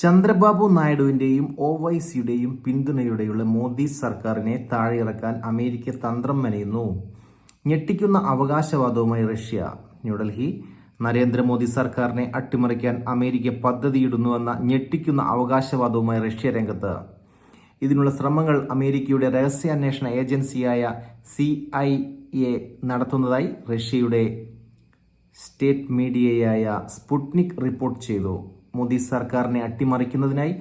ചന്ദ്രബാബു നായിഡുവിന്റെയും O Y സിയുടെയും പിന്തുണയോടെയുള്ള മോദി സർക്കാരിനെ താഴെയിറക്കാൻ അമേരിക്ക തന്ത്രം മെനയുന്നു. ഞെട്ടിക്കുന്ന അവകാശവാദവുമായി റഷ്യ ന്യൂഡൽഹി. നരേന്ദ്രമോദി സർക്കാരിനെ അട്ടിമറിക്കാൻ അമേരിക്ക പദ്ധതിയിടുന്നുവെന്ന ഞെട്ടിക്കുന്ന അവകാശവാദവുമായി റഷ്യ രംഗത്ത്. ഇതിനുള്ള ശ്രമങ്ങൾ അമേരിക്കയുടെ രഹസ്യാന്വേഷണ ഏജൻസിയായ സി ഐ എ നടത്തുന്നതായി റഷ്യയുടെ സ്റ്റേറ്റ് മീഡിയയായ സ്പുട്നിക് റിപ്പോർട്ട് ചെയ്തു. മോദി സർക്കാരിനെ അട്ടിമറിക്കുന്നതിനായി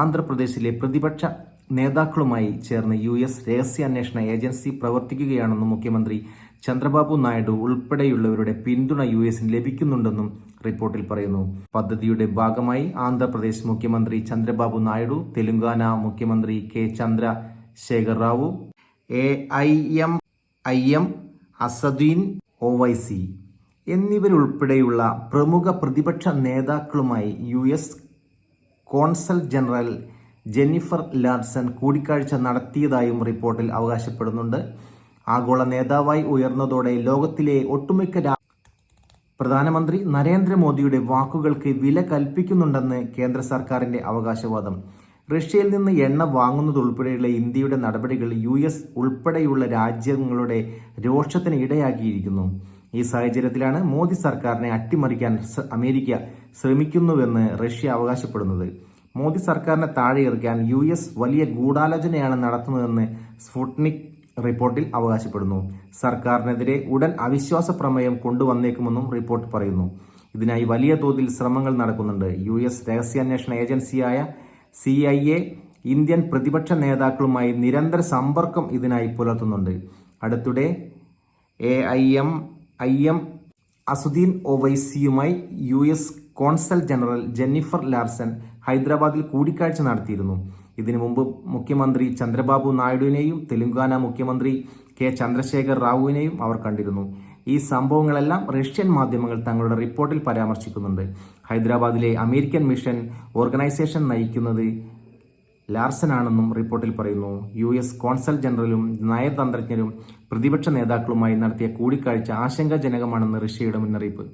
ആന്ധ്രാപ്രദേശിലെ പ്രതിപക്ഷ നേതാക്കളുമായി ചേർന്ന് യു എസ് രഹസ്യാന്വേഷണ ഏജൻസി പ്രവർത്തിക്കുകയാണെന്നും മുഖ്യമന്ത്രി ചന്ദ്രബാബു നായിഡു ഉൾപ്പെടെയുള്ളവരുടെ പിന്തുണ യു എസിന് ലഭിക്കുന്നുണ്ടെന്നും റിപ്പോർട്ടിൽ പറയുന്നു. പദ്ധതിയുടെ ഭാഗമായി ആന്ധ്രാപ്രദേശ് മുഖ്യമന്ത്രി ചന്ദ്രബാബു നായിഡു തെലുങ്കാന മുഖ്യമന്ത്രി K Chandrashekar Rao A I M I M Asaduddin Owaisi എന്നിവരുൾപ്പെടെയുള്ള പ്രമുഖ പ്രതിപക്ഷ നേതാക്കളുമായി U S consul general Jennifer Larson കൂടിക്കാഴ്ച നടത്തിയതായും റിപ്പോർട്ടിൽ അവകാശപ്പെടുന്നുണ്ട്. ആഗോള നേതാവായി ഉയർന്നതോടെ ലോകത്തിലെ ഒട്ടുമിക്ക പ്രധാനമന്ത്രി നരേന്ദ്രമോദിയുടെ വാക്കുകൾക്ക് വില കൽപ്പിക്കുന്നുണ്ടെന്ന് കേന്ദ്ര സർക്കാരിന്റെ അവകാശവാദം. റഷ്യയിൽ നിന്ന് എണ്ണ വാങ്ങുന്നതുൾപ്പെടെയുള്ള ഇന്ത്യയുടെ നടപടികൾ യു എസ് ഉൾപ്പെടെയുള്ള രാജ്യങ്ങളുടെ രോഷത്തിന് ഇടയാക്കിയിരിക്കുന്നു. ഈ സാഹചര്യത്തിലാണ് മോദി സർക്കാരിനെ അട്ടിമറിക്കാൻ അമേരിക്ക ശ്രമിക്കുന്നുവെന്ന് റഷ്യ അവകാശപ്പെടുന്നത്. മോദി സർക്കാരിനെ താഴെ ഇറക്കാൻ യു എസ് വലിയ ഗൂഢാലോചനയാണ് നടത്തുന്നതെന്ന് സ്ഫുട്നിക് റിപ്പോർട്ടിൽ അവകാശപ്പെടുന്നു. സർക്കാരിനെതിരെ ഉടൻ അവിശ്വാസ പ്രമേയം കൊണ്ടുവന്നേക്കുമെന്നും റിപ്പോർട്ട് പറയുന്നു. ഇതിനായി വലിയ തോതിൽ ശ്രമങ്ങൾ നടക്കുന്നുണ്ട്. യു എസ് രഹസ്യാന്വേഷണ ഏജൻസിയായ സി ഐ എ ഇന്ത്യൻ പ്രതിപക്ഷ നേതാക്കളുമായി നിരന്തര സമ്പർക്കം ഇതിനായി പുലർത്തുന്നുണ്ട്. അടുത്തിടെ A I M I M Asaduddin ഒവൈസിയുമായി U S consul general Jennifer Larsen ഹൈദരാബാദിൽ കൂടിക്കാഴ്ച നടത്തിയിരുന്നു. ഇതിനു മുമ്പ് മുഖ്യമന്ത്രി ചന്ദ്രബാബു നായിഡുവിനെയും തെലങ്കാന മുഖ്യമന്ത്രി കെ ചന്ദ്രശേഖർ റാവുവിനെയും അവർ കണ്ടിരുന്നു. ഈ സംഭവങ്ങളെല്ലാം റഷ്യൻ മാധ്യമങ്ങൾ തങ്ങളുടെ റിപ്പോർട്ടിൽ പരാമർശിക്കുന്നുണ്ട്. ഹൈദരാബാദിലെ അമേരിക്കൻ മിഷൻ ഓർഗനൈസേഷൻ നയിക്കുന്നത് ലാർസനാണെന്നും റിപ്പോർട്ടിൽ പറയുന്നു. യു എസ് കോൺസൽ ജനറലും നയതന്ത്രജ്ഞരും പ്രതിപക്ഷ നേതാക്കളുമായി നടത്തിയ കൂടിക്കാഴ്ച ആശങ്കാജനകമാണെന്ന് റഷ്യയുടെ മുന്നറിയിപ്പ്.